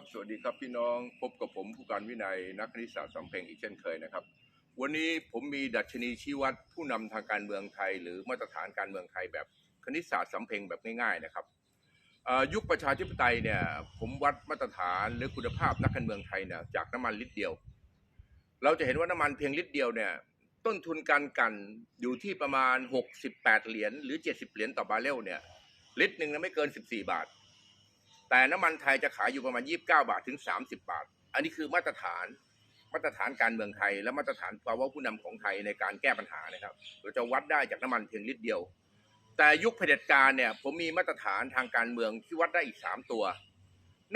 ครับสวัสดีครับพี่น้องพบกับผมผู้การวินัยนักคณิตศาสตร์สำเพ็งอีกเช่นเคยนะครับ วันนี้ผมมีดัชนีชี้วัดผู้นำทางการเมืองไทย หรือมาตรฐานการเมืองไทยแบบคณิตศาสตร์สำเพ็งแบบง่ายๆนะครับยุคประชาธิปไตยเนี่ยผมวัดมาตรฐานหรือคุณภาพนักการเมืองไทยเนี่ยจากน้ำมันลิตรเดียว เราจะเห็นว่าน้ำมันเพียงลิตรเดียวเนี่ยต้นทุนการกันอยู่ที่ประมาณ 68 เหรียญหรือ 70 เหรียญต่อบาร์เรลเนี่ยลิตรหนึ่งนะไม่เกิน 14 บาท แต่น้ำมันไทยจะขายอยู่ประมาณ 29 บาทถึง 30 บาท อันนี้คือมาตรฐานมาตรฐานการเมืองไทย และมาตรฐานภาวะผู้นำของไทยในการแก้ปัญหานะครับ เราจะวัดได้จากน้ำมันเพียงลิตรเดียว แต่ยุคเผด็จการเนี่ยผมมีมาตรฐานทางการเมืองที่วัดได้อีก 3 ตัว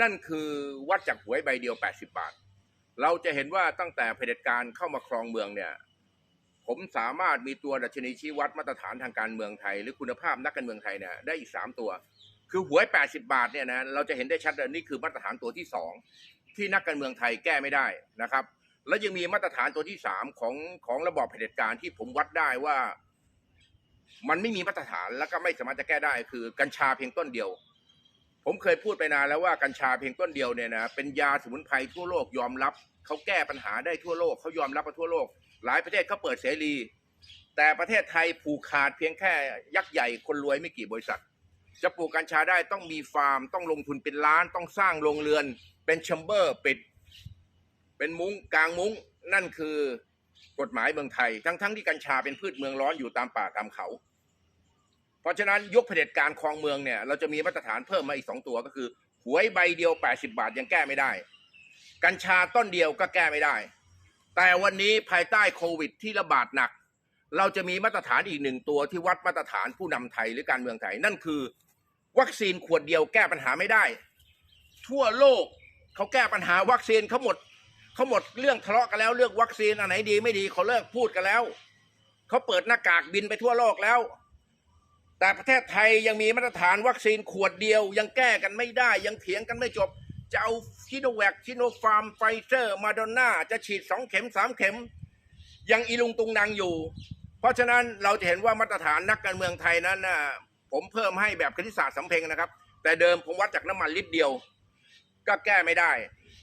นั่นคือวัดจากหวยใบเดียว 80 บาท เราจะเห็นว่าตั้งแต่เผด็จการเข้ามาครองเมืองเนี่ยผมสามารถมีตัวดัชนีชี้วัดมาตรฐานทางการเมืองไทย หรือคุณภาพนักการเมืองไทยเนี่ยได้อีก 3 ตัว คือหวย 80 บาทเนี่ยนะเราจะเห็นได้ชัดเลยนี่คือมาตรฐานตัวที่ 2 ที่นักการเมืองไทยแก้ไม่ได้นะครับ แล้วยังมีมาตรฐานตัวที่ 3 ของของระบอบเผด็จการที่ผมวัดได้ว่า มันไม่มีมาตรฐานแล้วก็ไม่สามารถจะแก้ได้ คือกัญชาเพียงต้นเดียว ผมเคยพูดไปนานแล้วว่ากัญชาเพียงต้นเดียวเนี่ยนะเป็นยาสมุนไพรทั่วโลกยอมรับเขาแก้ปัญหาได้ทั่วโลกเขายอมรับมาทั่วโลก หลายประเทศเขาเปิดเสรี แต่ประเทศไทยผูกขาดเพียงแค่ยักษ์ใหญ่คนรวยไม่กี่บริษัท จะปลูกกัญชาได้ต้องมีฟาร์ม ต้องลงทุนเป็นล้าน ต้องสร้างโรงเรือน เป็นแชมเบอร์ปิด เป็นมุ้งกลางมุ้ง นั่นคือกฎหมายเมืองไทย ทั้งๆทที่กัญชาเป็นพืชเมืองร้อนอยู่ตามป่าตามเขา เพราะฉะนั้นยกเผด็จการครองเมืองเนี่ย เราจะมีมาตรฐานเพิ่มมาอีกสองตัวก็คือ หวยใบเดียว 80 บาทยังแก้ไม่ได้ กัญชาต้นเดียวก็แก้ไม่ได้ แต่วันนี้ภายใต้โควิดที่ระบาดหนักเราจะมีมาตรฐานอีกหนึ่งตัวที่วัดมาตรฐานผู้นำไทยหรือการเมืองไทย นั่นคือ วัคซีนขวดเดียวแก้ปัญหาไม่ได้ ทั่วโลกเขาแก้ปัญหาวัคซีนเขาหมดเขาหมดเรื่องทะเลาะกันแล้วเรื่องวัคซีนอันไหนดีไม่ดีเขาเลิกพูดกันแล้วเขาเปิดหน้ากากบินไปทั่วโลกแล้ว แต่ประเทศไทยยังมีมาตรฐานวัคซีนขวดเดียว ยังแก้กันไม่ได้ ยังเถียงกันไม่จบ จะเอาชิโนแวคชิโนฟาร์มไฟเซอร์มาดอนน่าจะฉีดสองเข็มสามเข็ม ยังอีลุงตุงนางอยู่ เพราะฉะนั้นเราจะเห็นว่ามาตรฐานนักการเมืองไทยนั้นนะ ผมเพิ่มให้แบบคณิตศาสตร์สำเพ็งนะครับ แต่เดิมผมวัดจากน้ำมันลิตรเดียว ก็แก้ไม่ได้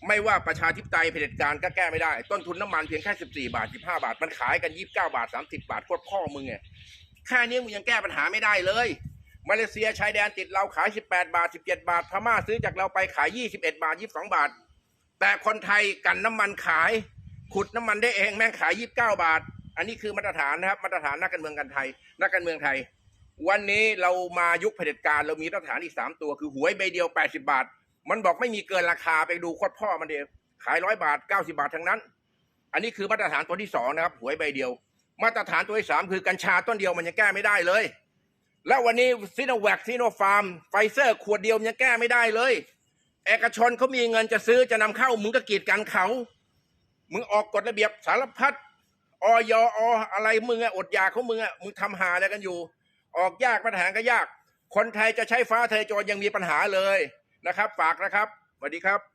ไม่ว่าประชาธิปไตยเผด็จการก็แก้ไม่ได้ ต้นทุนน้ำมันเพียงแค่ 14 บาท 15 บาท มันขายกัน 29 บาท 30 บาทโคตรพ่อมึงไงแค่นี้มึงยังแก้ปัญหาไม่ได้เลย มาเลเซียชายแดนติดเราขาย 18 บาท 17 บาท พม่าซื้อจากเราไปขาย 21 บาท 22 บาท แต่คนไทยกันน้ำมันขาย ขุดน้ำมันได้เองแม่งขาย 29 บาท อันนี้คือมาตรฐานนะครับมาตรฐานนักการเมืองกันไทย นักการเมืองไทย วันนี้เรามายุคเผด็จการเรามีมาตรฐานอีก3ตัวคือหวยใบเดียว80บาท มันบอกไม่มีเกินราคาไปดูโคตรพ่อมันเดียวขายร้อยบาท90บาททั้งนั้น อันนี้คือมาตรฐานตัวที่สองนะครับหวยใบเดียว มาตรฐานตัวที่สามคือกัญชาต้นเดียวมันยังแก้ไม่ได้เลย แล้ววันนี้ซิโนแวคซิโนฟาร์มไฟเซอร์ขวดเดียวมันยังแก้ไม่ได้เลยเอกชนเขามีเงินจะซื้อจะนำเข้ามึงก็กีดกันเขา มึงออกกฎระเบียบสารพัดอยออะไรมึงอะอดอยากของมึงอะมึงทำหาอะไรกันอยู่ ออกยากปัญหาก็ยาก คนไทยจะใช้ฟ้าทลายโจรยังมีปัญหาเลยนะครับ ฝากนะครับสวัสดีครับ